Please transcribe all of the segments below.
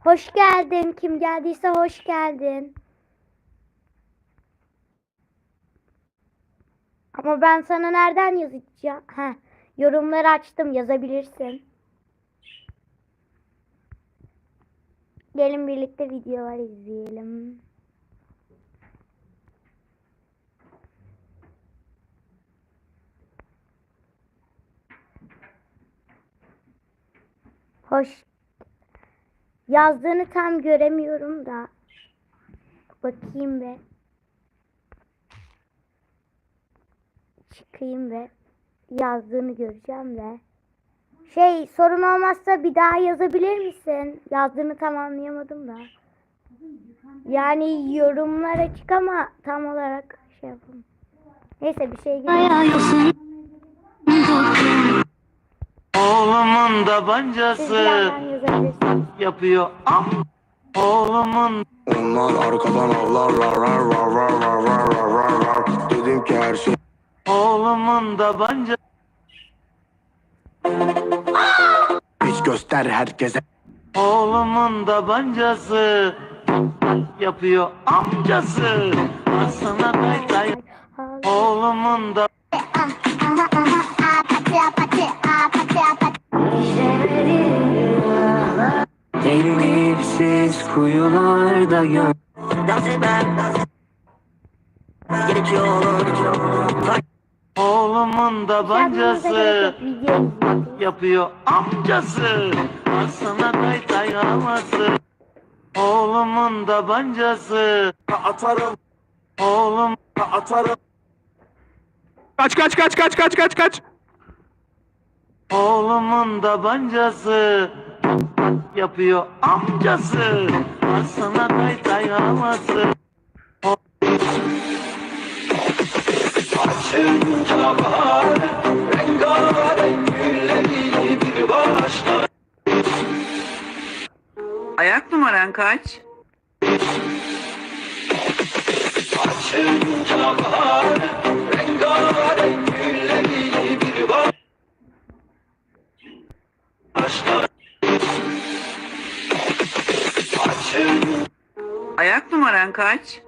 Hoş geldin. Kim geldiyse hoş geldin. Ama ben sana nereden yazacağım? Heh, yorumları açtım. Yazabilirsin. Gelin birlikte videolar izleyelim. Hoş. Yazdığını tam göremiyorum da. Bakayım ve çıkayım ve yazdığını göreceğim ve şey sorun olmazsa bir daha yazabilir misin? Yazdığını tam anlayamadım da. Yani yorumlar açık ama tam olarak şey yapalım. Neyse bir şey gelmiyor. Oğlumun birazdan yazabilirsiniz. yapıyor am. Oğlumun Onlar arkadan avlar rar rar rar rar rar rar rar rar rar Dedim ki her şey oğlumun tabancası hiç göster herkese oğlumun tabancası yapıyor amcası. Aslına kay kay oğlumun da Denizsiz kuyularda gör oğlumun tabancası Video izledim. yapıyor amcası. Aslına kay havası. Oğlumun tabancası Atarım oğlum atarım Kaç kaç kaç kaç kaç kaç kaç. Oğlumun tabancası yapıyor amcası. Arsana day day havası. Ayak numaran kaç? Açın tabağı, rengarenk gülleri bir Ayak numaran kaç?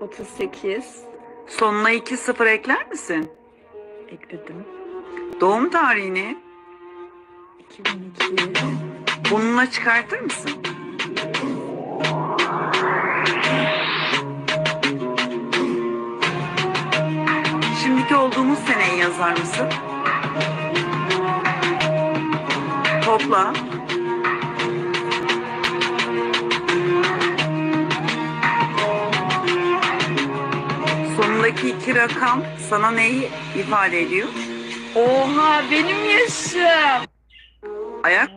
38. Sonuna 2 sıfır ekler misin? Ekledim. Doğum tarihini? 2002. Burnuna çıkartır mısın? Şimdiki olduğumuz seneyi yazar mısın? Topla. Sonundaki iki rakam sana neyi ifade ediyor? Oha benim yaşım. Ayak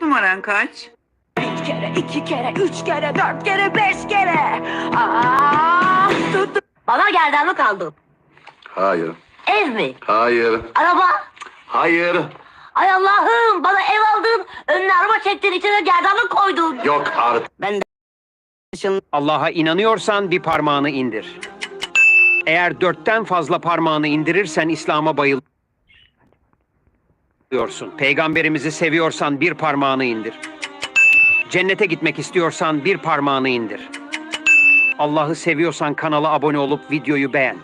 numaran kaç? Bir kere, iki kere, üç kere, dört kere, beş kere. Aa, tuttum. Bana gerdanlık aldın. Hayır Ev mi? hayır Araba? hayır Ay Allah'ım bana ev aldın. Önüne araba çektin içine gerdanlık koydun. yok artık Allah'a inanıyorsan bir parmağını indir. Eğer dörtten fazla parmağını indirirsen İslam'a bayılıyorsun. Peygamberimizi seviyorsan bir parmağını indir. Cennete gitmek istiyorsan bir parmağını indir. Allah'ı seviyorsan kanala abone olup videoyu beğen.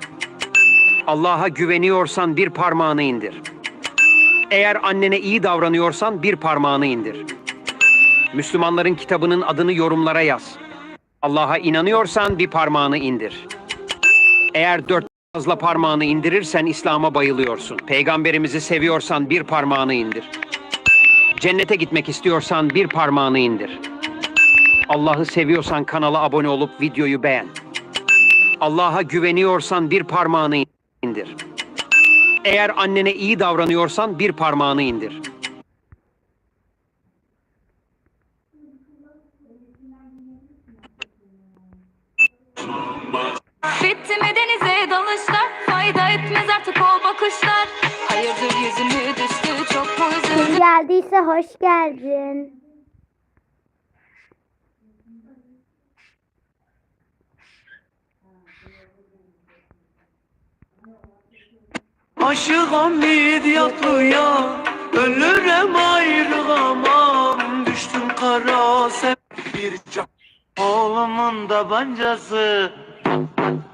Allah'a güveniyorsan bir parmağını indir. Eğer annene iyi davranıyorsan bir parmağını indir. Müslümanların kitabının adını yorumlara yaz. Allah'a inanıyorsan bir parmağını indir. Eğer dört fazla parmağını indirirsen İslam'a bayılıyorsun. Peygamberimizi seviyorsan bir parmağını indir. Cennete gitmek istiyorsan bir parmağını indir. Allah'ı seviyorsan kanala abone olup videoyu beğen. Allah'a güveniyorsan bir parmağını indir. Eğer annene iyi davranıyorsan bir parmağını indir. Mi denize dalışlar? Fayda etmez artık o bakışlar. Hayırdır yüzümü düştü çok mu geldiyse hoş geldin. Aşık Hamid yatıyor Ölürüm ayrılamam Düştüm kara sen bir can Oğlumun da bancası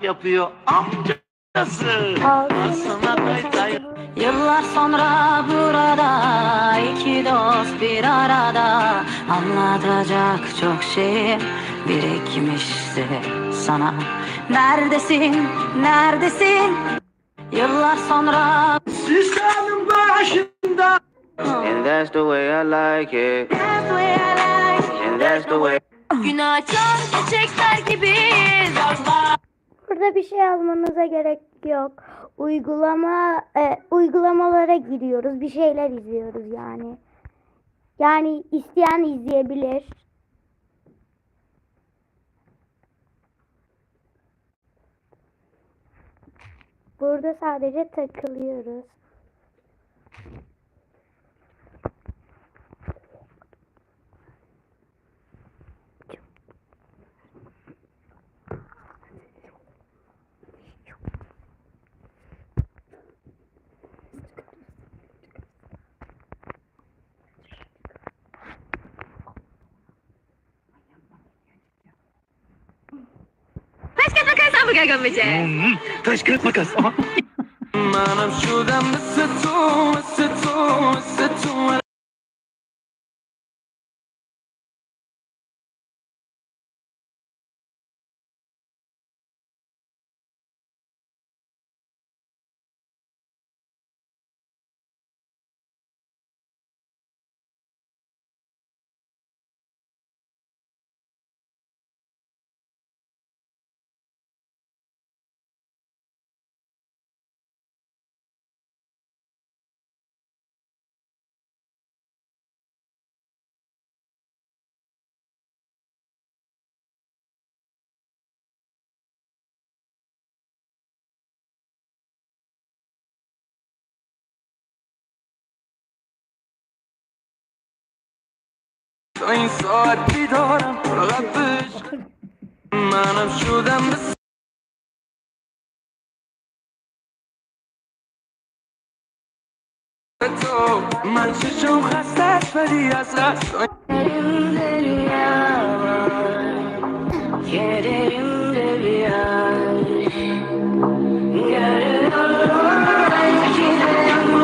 Yapıyor amcası. Aslına tay Yıllar sonra burada iki dost bir arada. Anlatacak çok şey birikmişti sana. Neredesin, neredesin? Yıllar sonra Lisanın başında. And that's the way I like it. And that's the way Gün açan çiçekler gibiyiz Burada bir şey yazmanıza gerek yok. Uygulama e, uygulamalara giriyoruz. Bir şeyler izliyoruz yani. Yani isteyen izleyebilir. Burada sadece takılıyoruz. Manam şuradan ısıtı این ساعت بیدارم. فقط منم شدم مثل تو. من چشم خسته است ولی از قصد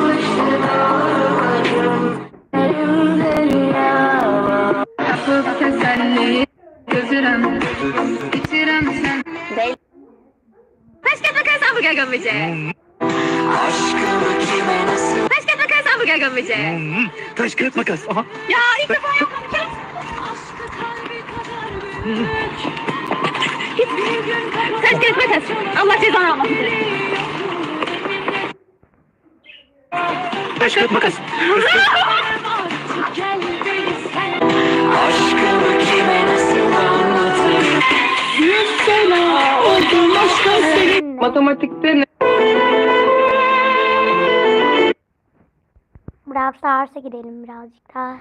Başka bakarsan hamburger gömmeyeceğim Aşkımı kime nasıl Başka bakarsan hamburger gömmeyeceğim Taş kağıt makas. Aha. Ya ilk defa büyük Taş kağıt makas. Allah cezanı almasın Taş kağıt makas. Aşkımı kime nasıl anlatayım Matematikte ne? Brawl Stars'a gidelim birazcık daha.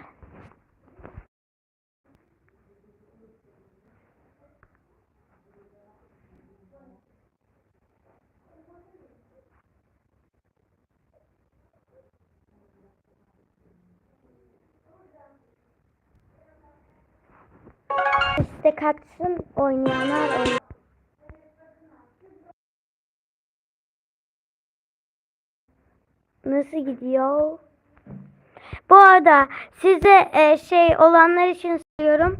İstek atsın oynayanlar oynar. Nasıl gidiyor? Bu arada size e, şey olanlar için söylüyorum.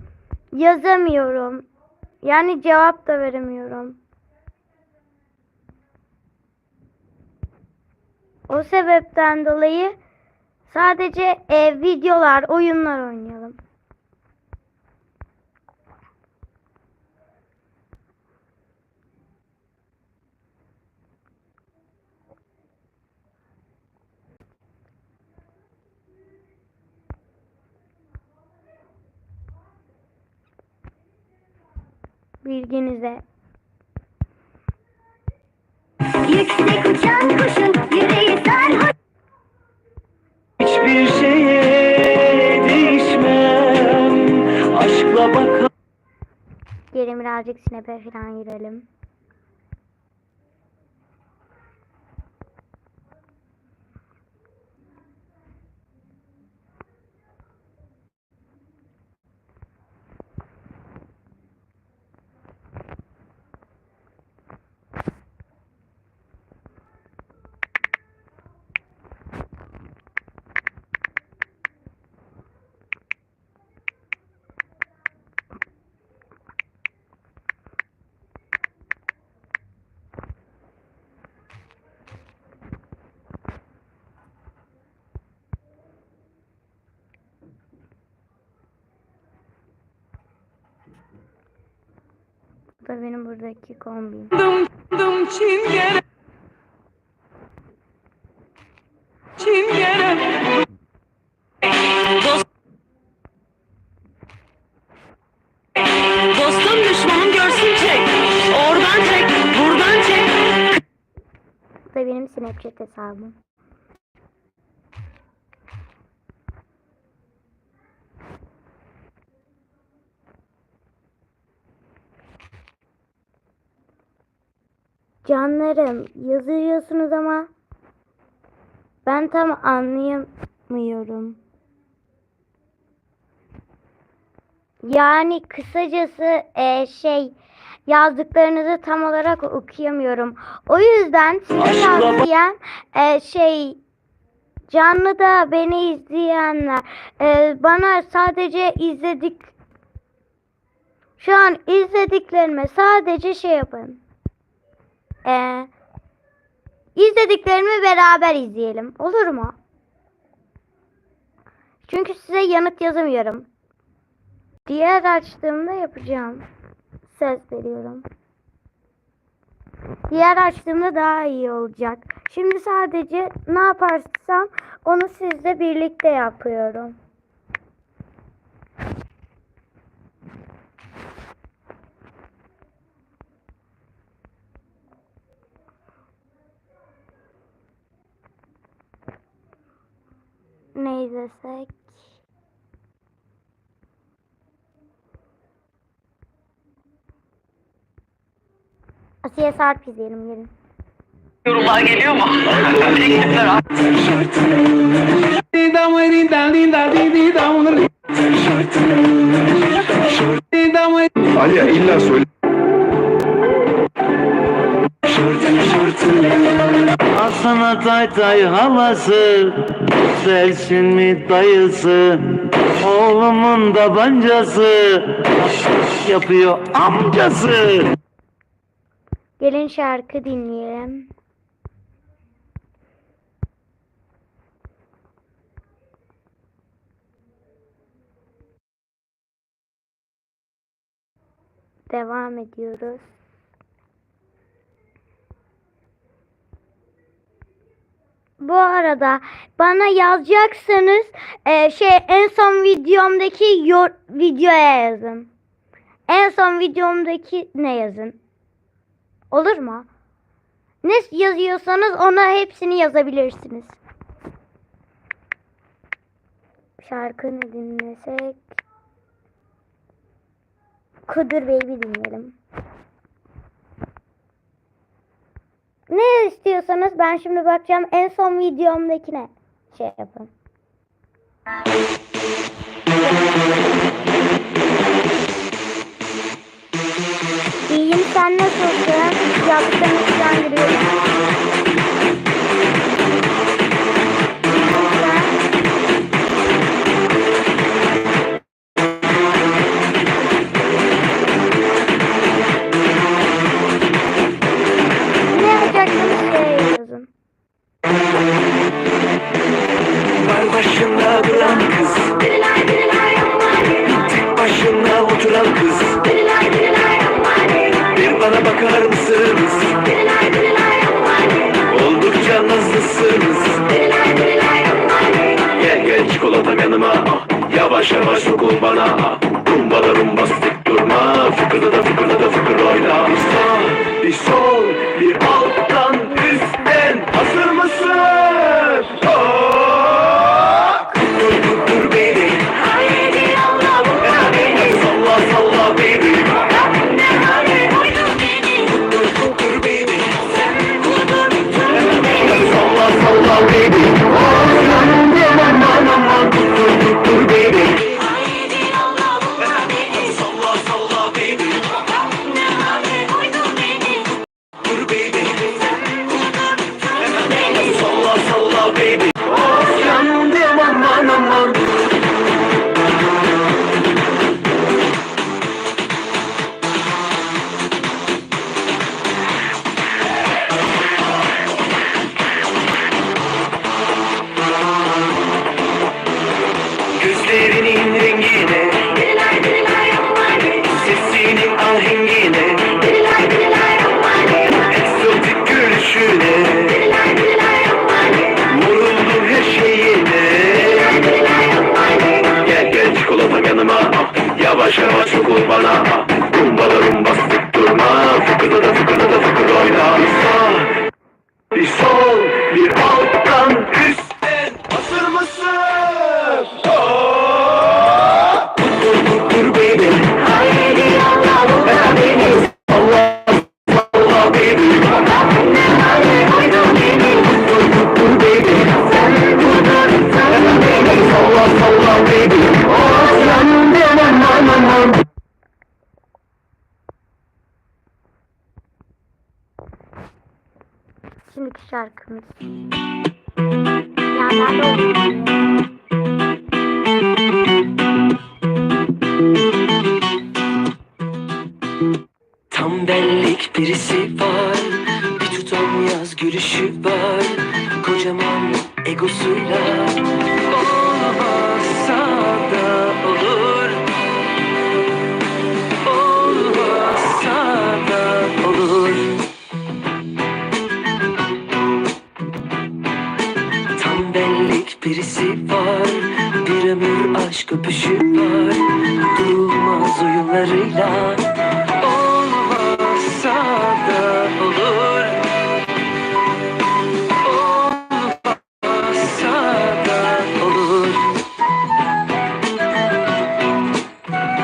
Yazamıyorum. Yani cevap da veremiyorum. O sebepten dolayı sadece e, videolar, oyunlar oynayalım. Bilginize. Yüksek uçan kuşun yüreği sarhoş. Hiçbir şeye değişmem Aşkla bakar Gelin birazcık snap'e falan girelim. Bu da benim buradaki kombim. Çingene. Çingene. Dost- Dostum düşmanım görsün çek. Oradan çek, buradan çek. Bu da benim Snapchat hesabım. Canlarım yazıyorsunuz ama ben tam anlayamıyorum. Yani kısacası e, şey yazdıklarınızı tam olarak okuyamıyorum. O yüzden size tavsiyem e, şey canlıda beni izleyenler e, bana sadece izledik şu an izlediklerime sadece şey yapın. E, izlediklerimi beraber izleyelim. Olur mu? Çünkü size yanıt yazamıyorum. Diğer açtığımda yapacağım. Söz veriyorum. Diğer açtığımda daha iyi olacak. Şimdi sadece ne yaparsam onu sizle birlikte yapıyorum. Ne izlesek? Asiye Sarp izleyelim gelin. Yorumlar geliyor mu? Teklifler Ali illa söyle. Asana tay tay halası Selsin mi dayısı Oğlumun da bancası Yapıyor amcası Gelin şarkı dinleyelim. Devam ediyoruz. Bu arada bana yazacaksanız e, şey en son videomdaki yor, videoya yazın. En son videomdaki ne yazın? Olur mu? Ne yazıyorsanız ona hepsini yazabilirsiniz. Şarkı ne dinlesek? Kudur Baby dinleyelim. Ne istiyorsanız ben şimdi bakacağım en son videomdakine şey yapın. İyiyim sen nasılsın? Yaptığın Yavaş yavaş dokun bana. ah. Rumba da rumba tek durma. Fıkırda da fıkırda da fıkır oyna. Bir sağ, bir sol, bir ilk şarkımız. Tam benlik birisi var. Bir tutam yaz gülüşü var. Kocaman egosuyla